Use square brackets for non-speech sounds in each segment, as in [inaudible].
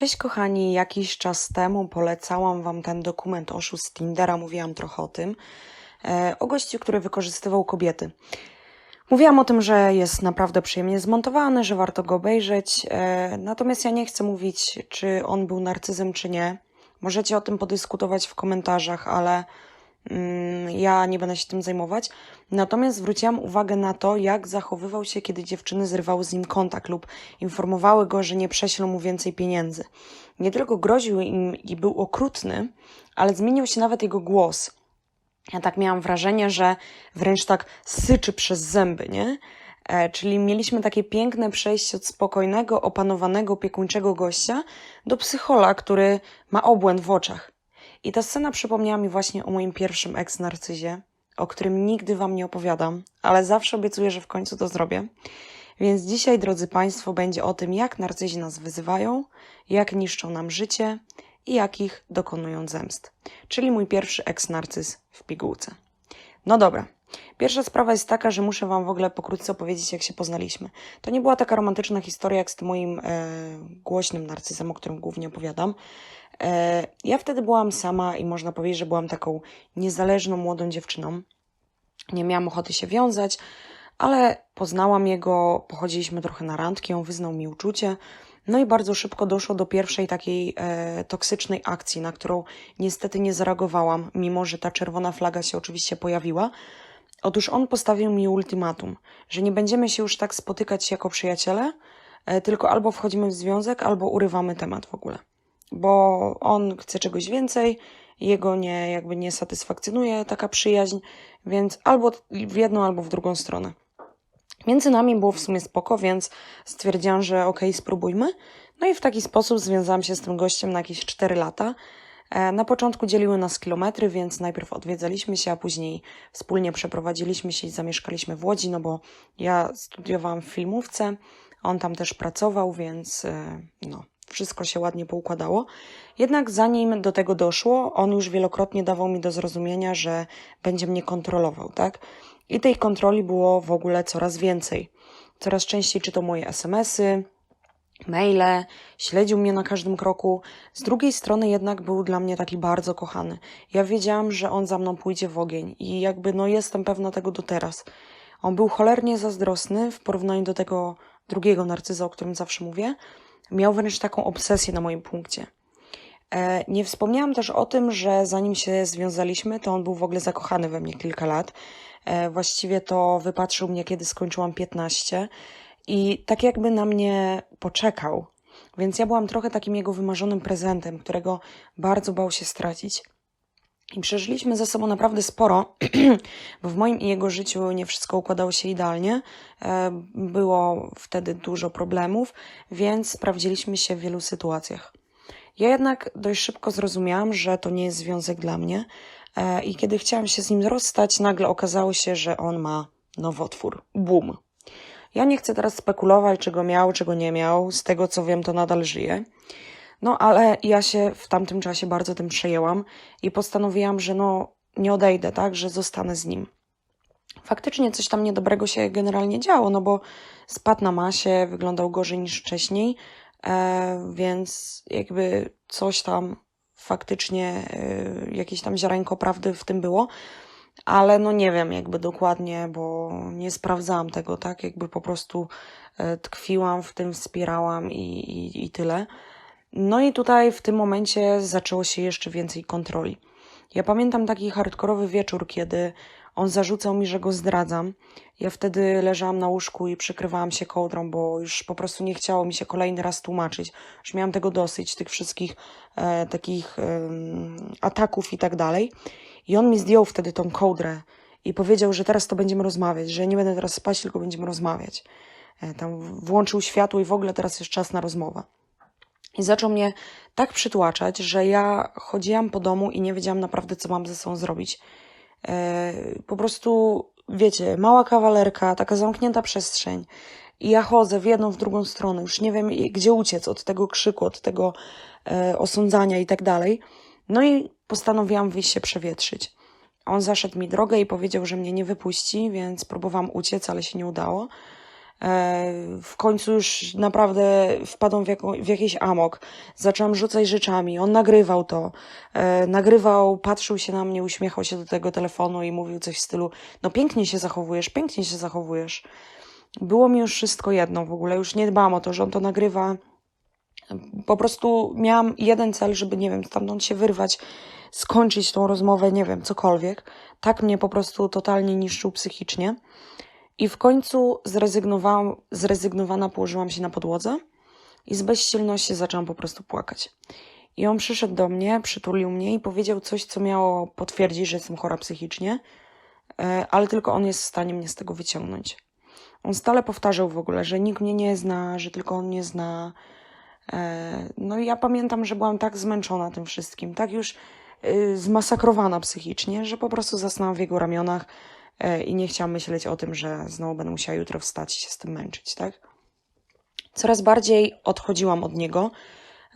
Cześć kochani, jakiś czas temu polecałam wam ten dokument oszust z Tindera, mówiłam trochę o tym, e, o gościu, który wykorzystywał kobiety. Mówiłam o tym, że jest naprawdę przyjemnie zmontowany, że warto go obejrzeć, e, natomiast ja nie chcę mówić, czy on był narcyzem, czy nie. Możecie o tym podyskutować w komentarzach, ale ja nie będę się tym zajmować. Natomiast zwróciłam uwagę na to, jak zachowywał się, kiedy dziewczyny zrywały z nim kontakt lub informowały go, że nie prześlą mu więcej pieniędzy. Nie tylko groził im i był okrutny, ale zmienił się nawet jego głos. Ja tak miałam wrażenie, że wręcz tak syczy przez zęby, nie? E, czyli mieliśmy takie piękne przejście od spokojnego, opanowanego, opiekuńczego gościa do psychola, który ma obłęd w oczach. I ta scena przypomniała mi właśnie o moim pierwszym eks-narcyzie, o którym nigdy Wam nie opowiadam, ale zawsze obiecuję, że w końcu to zrobię. Więc dzisiaj, drodzy Państwo, będzie o tym, jak narcyzi nas wyzywają, jak niszczą nam życie i jakich dokonują zemst. Czyli mój pierwszy eks-narcyz w pigułce. No dobra. Pierwsza sprawa jest taka, że muszę Wam w ogóle pokrótce opowiedzieć, jak się poznaliśmy. To nie była taka romantyczna historia, jak z tym moim e, głośnym narcyzem, o którym głównie opowiadam. E, ja wtedy byłam sama i można powiedzieć, że byłam taką niezależną młodą dziewczyną. Nie miałam ochoty się wiązać, ale poznałam jego, pochodziliśmy trochę na randki, on wyznał mi uczucie. No i bardzo szybko doszło do pierwszej takiej e, toksycznej akcji, na którą niestety nie zareagowałam, mimo że ta czerwona flaga się oczywiście pojawiła. Otóż on postawił mi ultimatum, że nie będziemy się już tak spotykać jako przyjaciele, e, tylko albo wchodzimy w związek, albo urywamy temat w ogóle. Bo on chce czegoś więcej, jego nie, jakby nie satysfakcjonuje taka przyjaźń, więc albo w jedną, albo w drugą stronę. Między nami było w sumie spoko, więc stwierdziłam, że okej, okay, spróbujmy. No i w taki sposób związałam się z tym gościem na jakieś 4 lata. E, na początku dzieliły nas kilometry, więc najpierw odwiedzaliśmy się, a później wspólnie przeprowadziliśmy się i zamieszkaliśmy w Łodzi, no bo ja studiowałam w filmówce, on tam też pracował, więc e, no, wszystko się ładnie poukładało. Jednak zanim do tego doszło, on już wielokrotnie dawał mi do zrozumienia, że będzie mnie kontrolował, tak? I tej kontroli było w ogóle coraz więcej. Coraz częściej czytał moje SMS-y, maile, śledził mnie na każdym kroku. Z drugiej strony jednak był dla mnie taki bardzo kochany. Ja wiedziałam, że on za mną pójdzie w ogień i jakby no jestem pewna tego do teraz. On był cholernie zazdrosny w porównaniu do tego drugiego narcyza, o którym zawsze mówię. Miał wręcz taką obsesję na moim punkcie. E, nie wspomniałam też o tym, że zanim się związaliśmy, to on był w ogóle zakochany we mnie kilka lat. E, właściwie to wypatrzył mnie, kiedy skończyłam 15 i tak jakby na mnie poczekał. Więc ja byłam trochę takim jego wymarzonym prezentem, którego bardzo bał się stracić. I przeżyliśmy ze sobą naprawdę sporo, [clears throat] bo w moim i jego życiu nie wszystko układało się idealnie. E, było wtedy dużo problemów, więc sprawdziliśmy się w wielu sytuacjach. Ja jednak dość szybko zrozumiałam, że to nie jest związek dla mnie, E, I kiedy chciałam się z nim rozstać, nagle okazało się, że on ma nowotwór. Boom. Ja nie chcę teraz spekulować, czego miał, czego nie miał. Z tego co wiem, to nadal żyje. No ale ja się w tamtym czasie bardzo tym przejęłam i postanowiłam, że no nie odejdę, tak, że zostanę z nim. Faktycznie coś tam niedobrego się generalnie działo, no bo spadł na masie, wyglądał gorzej niż wcześniej, e, więc jakby coś tam faktycznie y, jakieś tam ziarenko prawdy w tym było, ale no nie wiem jakby dokładnie, bo nie sprawdzałam tego, tak? Jakby po prostu y, tkwiłam w tym, wspierałam i, i, i tyle. No i tutaj w tym momencie zaczęło się jeszcze więcej kontroli. Ja pamiętam taki hardkorowy wieczór, kiedy on zarzucał mi, że go zdradzam. Ja wtedy leżałam na łóżku i przykrywałam się kołdrą, bo już po prostu nie chciało mi się kolejny raz tłumaczyć. Już miałam tego dosyć, tych wszystkich e, takich e, ataków i tak dalej. I on mi zdjął wtedy tą kołdrę i powiedział, że teraz to będziemy rozmawiać, że nie będę teraz spać, tylko będziemy rozmawiać. E, tam włączył światło i w ogóle teraz jest czas na rozmowę. I zaczął mnie tak przytłaczać, że ja chodziłam po domu i nie wiedziałam naprawdę, co mam ze sobą zrobić. E, po prostu, wiecie, mała kawalerka, taka zamknięta przestrzeń. I ja chodzę w jedną, w drugą stronę, już nie wiem, gdzie uciec od tego krzyku, od tego e, osądzania i tak dalej. No i postanowiłam wyjść się przewietrzyć. On zaszedł mi drogę i powiedział, że mnie nie wypuści, więc próbowałam uciec, ale się nie udało. E, w końcu już naprawdę wpadłam w, jaką, w jakiś amok. Zaczęłam rzucać rzeczami. On nagrywał to. E, nagrywał, patrzył się na mnie, uśmiechał się do tego telefonu i mówił coś w stylu: No, pięknie się zachowujesz, pięknie się zachowujesz. Było mi już wszystko jedno w ogóle. Już nie dbam o to, że on to nagrywa. Po prostu miałam jeden cel, żeby, nie wiem, stamtąd się wyrwać, skończyć tą rozmowę, nie wiem, cokolwiek. Tak mnie po prostu totalnie niszczył psychicznie. I w końcu zrezygnowałam, zrezygnowana położyłam się na podłodze i z bezsilności zaczęłam po prostu płakać. I on przyszedł do mnie, przytulił mnie i powiedział coś, co miało potwierdzić, że jestem chora psychicznie, e, ale tylko on jest w stanie mnie z tego wyciągnąć. On stale powtarzał w ogóle, że nikt mnie nie zna, że tylko on mnie zna. E, no i ja pamiętam, że byłam tak zmęczona tym wszystkim, tak już zmasakrowana psychicznie, że po prostu zasnęłam w jego ramionach e, i nie chciałam myśleć o tym, że znowu będę musiała jutro wstać i się z tym męczyć, tak? Coraz bardziej odchodziłam od niego,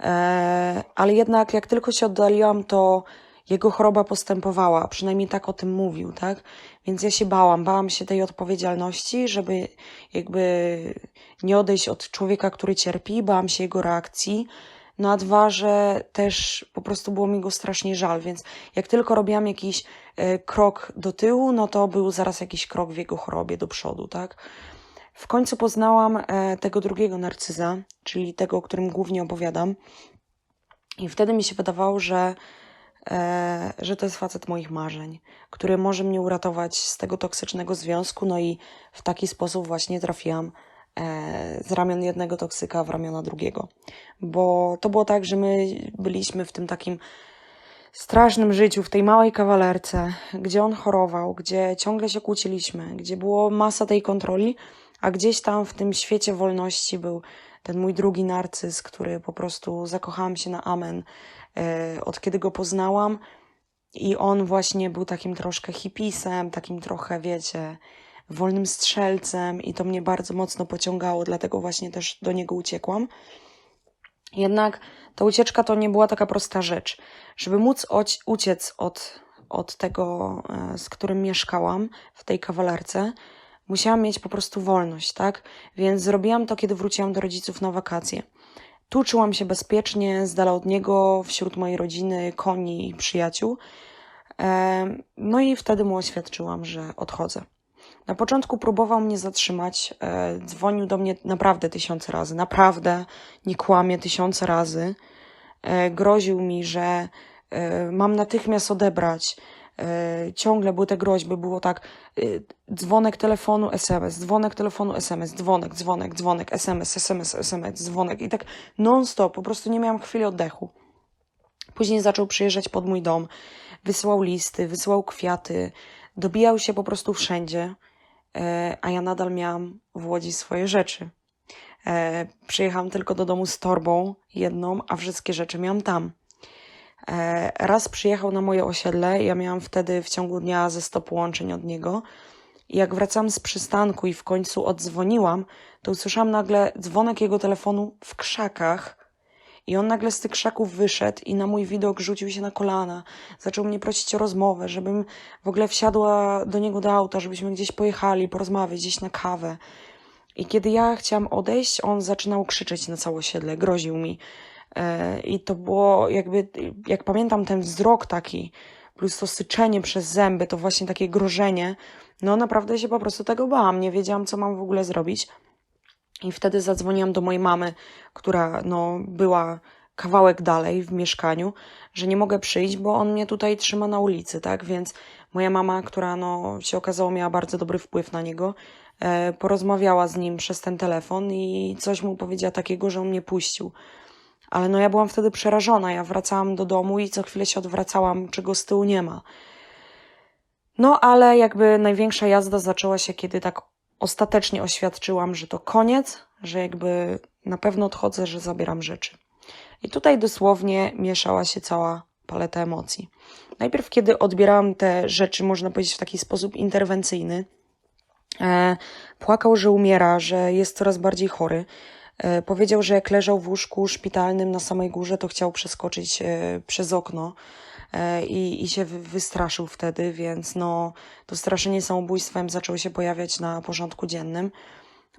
e, ale jednak jak tylko się oddaliłam, to jego choroba postępowała, przynajmniej tak o tym mówił, tak? Więc ja się bałam, bałam się tej odpowiedzialności, żeby jakby nie odejść od człowieka, który cierpi, bałam się jego reakcji. No a dwa, że też po prostu było mi go strasznie żal, więc jak tylko robiłam jakiś e, krok do tyłu, no to był zaraz jakiś krok w jego chorobie do przodu, tak? W końcu poznałam e, tego drugiego narcyza, czyli tego, o którym głównie opowiadam. I wtedy mi się wydawało, że e, że to jest facet moich marzeń, który może mnie uratować z tego toksycznego związku, no i w taki sposób właśnie trafiłam z ramion jednego toksyka w ramiona drugiego. Bo to było tak, że my byliśmy w tym takim strasznym życiu, w tej małej kawalerce, gdzie on chorował, gdzie ciągle się kłóciliśmy, gdzie było masa tej kontroli, a gdzieś tam w tym świecie wolności był ten mój drugi narcyz, który po prostu zakochałam się na amen, e, od kiedy go poznałam. I on właśnie był takim troszkę hipisem, takim trochę, wiecie, wolnym strzelcem, i to mnie bardzo mocno pociągało, dlatego właśnie też do niego uciekłam. Jednak ta ucieczka to nie była taka prosta rzecz. Żeby móc uciec od, od tego, e, z którym mieszkałam w tej kawalerce, musiałam mieć po prostu wolność, tak? Więc zrobiłam to, kiedy wróciłam do rodziców na wakacje. Tu czułam się bezpiecznie, z dala od niego, wśród mojej rodziny, koni i przyjaciół. No i wtedy mu oświadczyłam, że odchodzę. Na początku próbował mnie zatrzymać, e, dzwonił do mnie naprawdę tysiące razy, naprawdę, nie kłamie tysiące razy. E, groził mi, że e, mam natychmiast odebrać. Ciągle były te groźby, było tak, dzwonek telefonu, SMS, dzwonek telefonu, SMS, dzwonek, dzwonek, dzwonek, SMS, SMS, SMS, dzwonek i tak non-stop, po prostu nie miałam chwili oddechu. Później zaczął przyjeżdżać pod mój dom, wysyłał listy, wysyłał kwiaty, dobijał się po prostu wszędzie. E, a ja nadal miałam w Łodzi swoje rzeczy. E, przyjechałam tylko do domu z torbą jedną, a wszystkie rzeczy miałam tam. E, raz przyjechał na moje osiedle, ja miałam wtedy w ciągu dnia ze 100 połączeń od niego. I jak wracałam z przystanku i w końcu odzwoniłam, to usłyszałam nagle dzwonek jego telefonu w krzakach i on nagle z tych krzaków wyszedł i na mój widok rzucił się na kolana. Zaczął mnie prosić o rozmowę, żebym w ogóle wsiadła do niego do auta, żebyśmy gdzieś pojechali, porozmawiać, gdzieś na kawę. I kiedy ja chciałam odejść, on zaczynał krzyczeć na całe osiedle, groził mi. E, I to było jakby, jak pamiętam ten wzrok taki, plus to syczenie przez zęby, to właśnie takie grożenie. No naprawdę się po prostu tego bałam, nie wiedziałam, co mam w ogóle zrobić. I wtedy zadzwoniłam do mojej mamy, która no, była kawałek dalej w mieszkaniu, że nie mogę przyjść, bo on mnie tutaj trzyma na ulicy, tak? Więc moja mama, która no, się okazało miała bardzo dobry wpływ na niego, e, porozmawiała z nim przez ten telefon i coś mu powiedziała takiego, że on mnie puścił. Ale no ja byłam wtedy przerażona. Ja wracałam do domu i co chwilę się odwracałam, czego z tyłu nie ma. No ale jakby największa jazda zaczęła się, kiedy tak ostatecznie oświadczyłam, że to koniec, że jakby na pewno odchodzę, że zabieram rzeczy. I tutaj dosłownie mieszała się cała paleta emocji. Najpierw, kiedy odbierałam te rzeczy, można powiedzieć w taki sposób interwencyjny, e, płakał, że umiera, że jest coraz bardziej chory. E, powiedział, że jak leżał w łóżku szpitalnym na samej górze, to chciał przeskoczyć e, przez okno i, i się wystraszył wtedy, więc no, to straszenie samobójstwem zaczęło się pojawiać na porządku dziennym.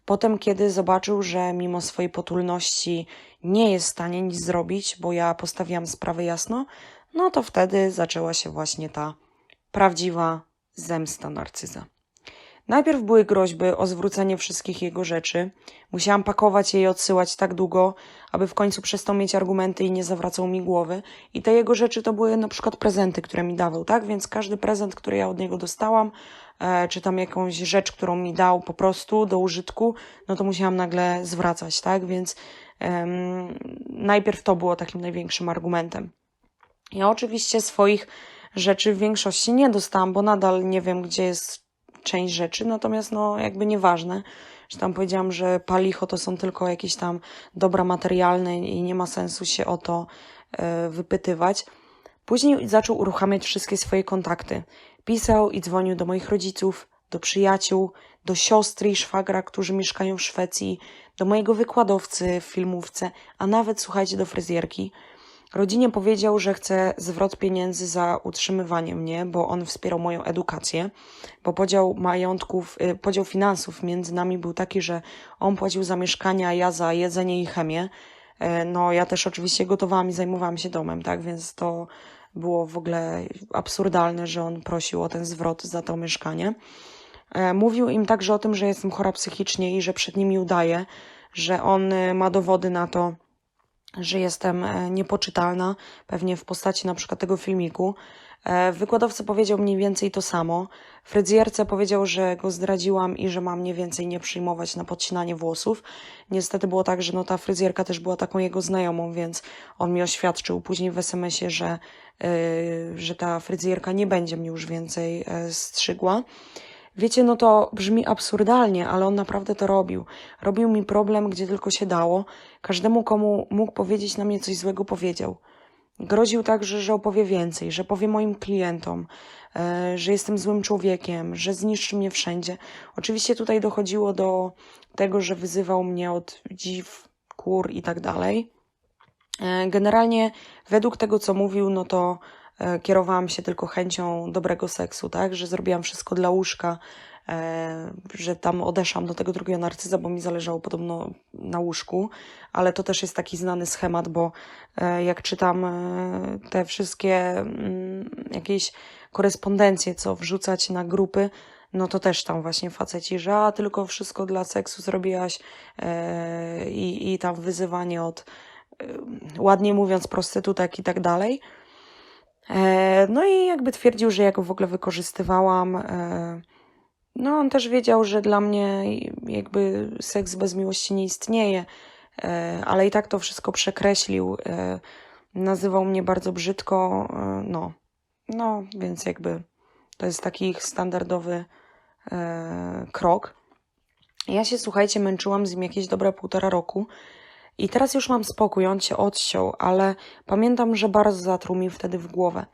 Potem, kiedy zobaczył, że mimo swojej potulności nie jest w stanie nic zrobić, bo ja postawiłam sprawę jasno, no to wtedy zaczęła się właśnie ta prawdziwa zemsta narcyza. Najpierw były groźby o zwrócenie wszystkich jego rzeczy. Musiałam pakować je i odsyłać tak długo, aby w końcu przestał mieć argumenty i nie zawracał mi głowy. I te jego rzeczy to były na przykład prezenty, które mi dawał, tak? Więc każdy prezent, który ja od niego dostałam, e, czy tam jakąś rzecz, którą mi dał po prostu do użytku, no to musiałam nagle zwracać, tak? Więc em, najpierw to było takim największym argumentem. Ja oczywiście swoich rzeczy w większości nie dostałam, bo nadal nie wiem, gdzie jest część rzeczy, natomiast no jakby nieważne, że tam powiedziałam, że palicho to są tylko jakieś tam dobra materialne i nie ma sensu się o to e, wypytywać. Później zaczął uruchamiać wszystkie swoje kontakty. Pisał i dzwonił do moich rodziców, do przyjaciół, do siostry i szwagra, którzy mieszkają w Szwecji, do mojego wykładowcy w filmówce, a nawet słuchajcie do fryzjerki. Rodzinie powiedział, że chce zwrot pieniędzy za utrzymywanie mnie, bo on wspierał moją edukację, bo podział majątków, y, podział finansów między nami był taki, że on płacił za mieszkanie, a ja za jedzenie i chemię. E, No, ja też oczywiście gotowałam i zajmowałam się domem, tak, więc to było w ogóle absurdalne, że on prosił o ten zwrot za to mieszkanie. E, Mówił im także o tym, że jestem chora psychicznie i że przed nimi udaje, że on y, ma dowody na to, że jestem e, niepoczytalna, pewnie w postaci na przykład tego filmiku. E, Wykładowca powiedział mniej więcej to samo. Fryzjerce powiedział, że go zdradziłam i że mam mniej więcej nie przyjmować na podcinanie włosów. Niestety było tak, że no ta fryzjerka też była taką jego znajomą, więc on mi oświadczył później w SMS-ie, że, yy, że ta fryzjerka nie będzie mnie już więcej e, strzygła. Wiecie, no to brzmi absurdalnie, ale on naprawdę to robił. Robił mi problem, gdzie tylko się dało. Każdemu, komu mógł powiedzieć na mnie coś złego, powiedział. Groził także, że opowie więcej, że powie moim klientom, e, że jestem złym człowiekiem, że zniszczy mnie wszędzie. Oczywiście tutaj dochodziło do tego, że wyzywał mnie od dziw, kur i tak dalej. E, Generalnie według tego, co mówił, no to kierowałam się tylko chęcią dobrego seksu, tak? Że zrobiłam wszystko dla łóżka, e, że tam odeszłam do tego drugiego narcyza, bo mi zależało podobno na łóżku, ale to też jest taki znany schemat, bo e, jak czytam e, te wszystkie mm, jakieś korespondencje, co wrzucać na grupy, no to też tam właśnie faceci, że a tylko wszystko dla seksu zrobiłaś e, i, i tam wyzywanie od e, ładnie mówiąc prostytutek i tak dalej. E, No i jakby twierdził, że ja go w ogóle wykorzystywałam. e, No on też wiedział, że dla mnie jakby seks bez miłości nie istnieje, e, ale i tak to wszystko przekreślił. Nazywał mnie bardzo brzydko, no. No, więc jakby to jest taki ich standardowy krok. Ja się, słuchajcie, męczyłam z nim jakieś dobre półtora roku i teraz już mam spokój, on się odciął, ale pamiętam, że bardzo zatruł mi wtedy w głowę.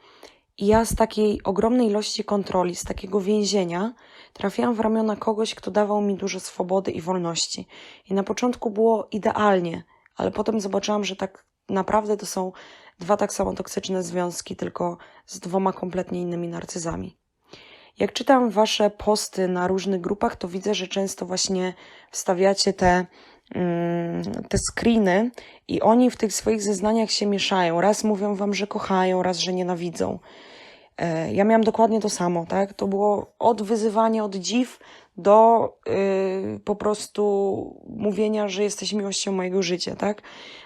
I ja z takiej ogromnej ilości kontroli, z takiego więzienia, trafiłam w ramiona kogoś, kto dawał mi dużo swobody i wolności. I na początku było idealnie, ale potem zobaczyłam, że tak naprawdę to są dwa tak samo toksyczne związki, tylko z dwoma kompletnie innymi narcyzami. Jak czytam wasze posty na różnych grupach, to widzę, że często właśnie wstawiacie te, te screeny i oni w tych swoich zeznaniach się mieszają. Raz mówią wam, że kochają, raz, że nienawidzą. E, Ja miałam dokładnie to samo, tak? To było od wyzywania od dziw do y, po prostu mówienia, że jesteś miłością mojego życia, tak?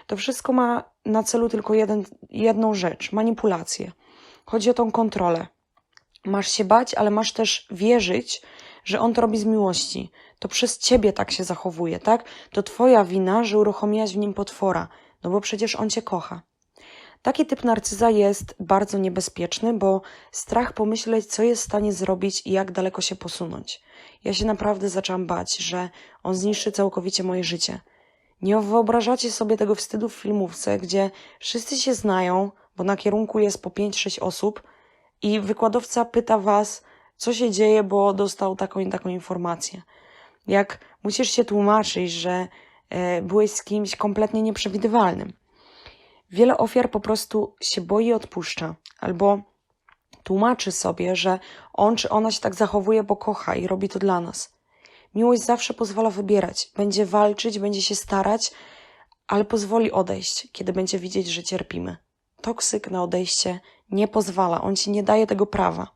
To wszystko ma na celu tylko jeden, jedną rzecz manipulację. Chodzi o tą kontrolę. Masz się bać, ale masz też wierzyć, że on to robi z miłości. To przez ciebie tak się zachowuje, tak? To twoja wina, że uruchomiłaś w nim potwora, no bo przecież on cię kocha. Taki typ narcyza jest bardzo niebezpieczny, bo strach pomyśleć, co jest w stanie zrobić i jak daleko się posunąć. Ja się naprawdę zaczęłam bać, że on zniszczy całkowicie moje życie. Nie wyobrażacie sobie tego wstydu w filmówce, gdzie wszyscy się znają, bo na kierunku jest po 5-6 osób i wykładowca pyta was, co się dzieje, bo dostał taką i taką informację. Jak musisz się tłumaczyć, że e, byłeś z kimś kompletnie nieprzewidywalnym. Wiele ofiar po prostu się boi odpuszcza, albo tłumaczy sobie, że on czy ona się tak zachowuje, bo kocha i robi to dla nas. Miłość zawsze pozwala wybierać. Będzie walczyć, będzie się starać, ale pozwoli odejść, kiedy będzie widzieć, że cierpimy. Toksyk na odejście nie pozwala, on ci nie daje tego prawa.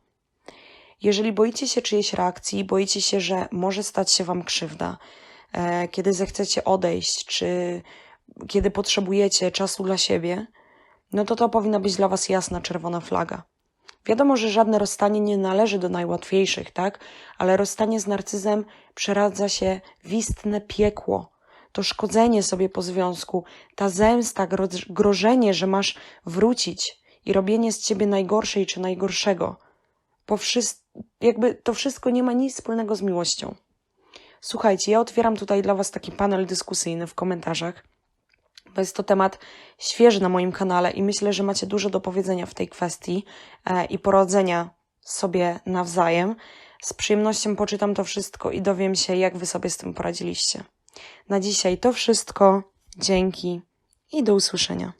Jeżeli boicie się czyjejś reakcji, boicie się, że może stać się wam krzywda, e, kiedy zechcecie odejść, czy kiedy potrzebujecie czasu dla siebie, no to to powinna być dla was jasna czerwona flaga. Wiadomo, że żadne rozstanie nie należy do najłatwiejszych, tak? Ale rozstanie z narcyzem przeradza się w istne piekło. To szkodzenie sobie po związku, ta zemsta, gro- grożenie, że masz wrócić i robienie z ciebie najgorszej czy najgorszego. Po wszys- jakby to wszystko nie ma nic wspólnego z miłością. Słuchajcie, ja otwieram tutaj dla Was taki panel dyskusyjny w komentarzach, bo jest to temat świeży na moim kanale i myślę, że macie dużo do powiedzenia w tej kwestii e, i poradzenia sobie nawzajem. Z przyjemnością poczytam to wszystko i dowiem się, jak Wy sobie z tym poradziliście. Na dzisiaj to wszystko. Dzięki i do usłyszenia.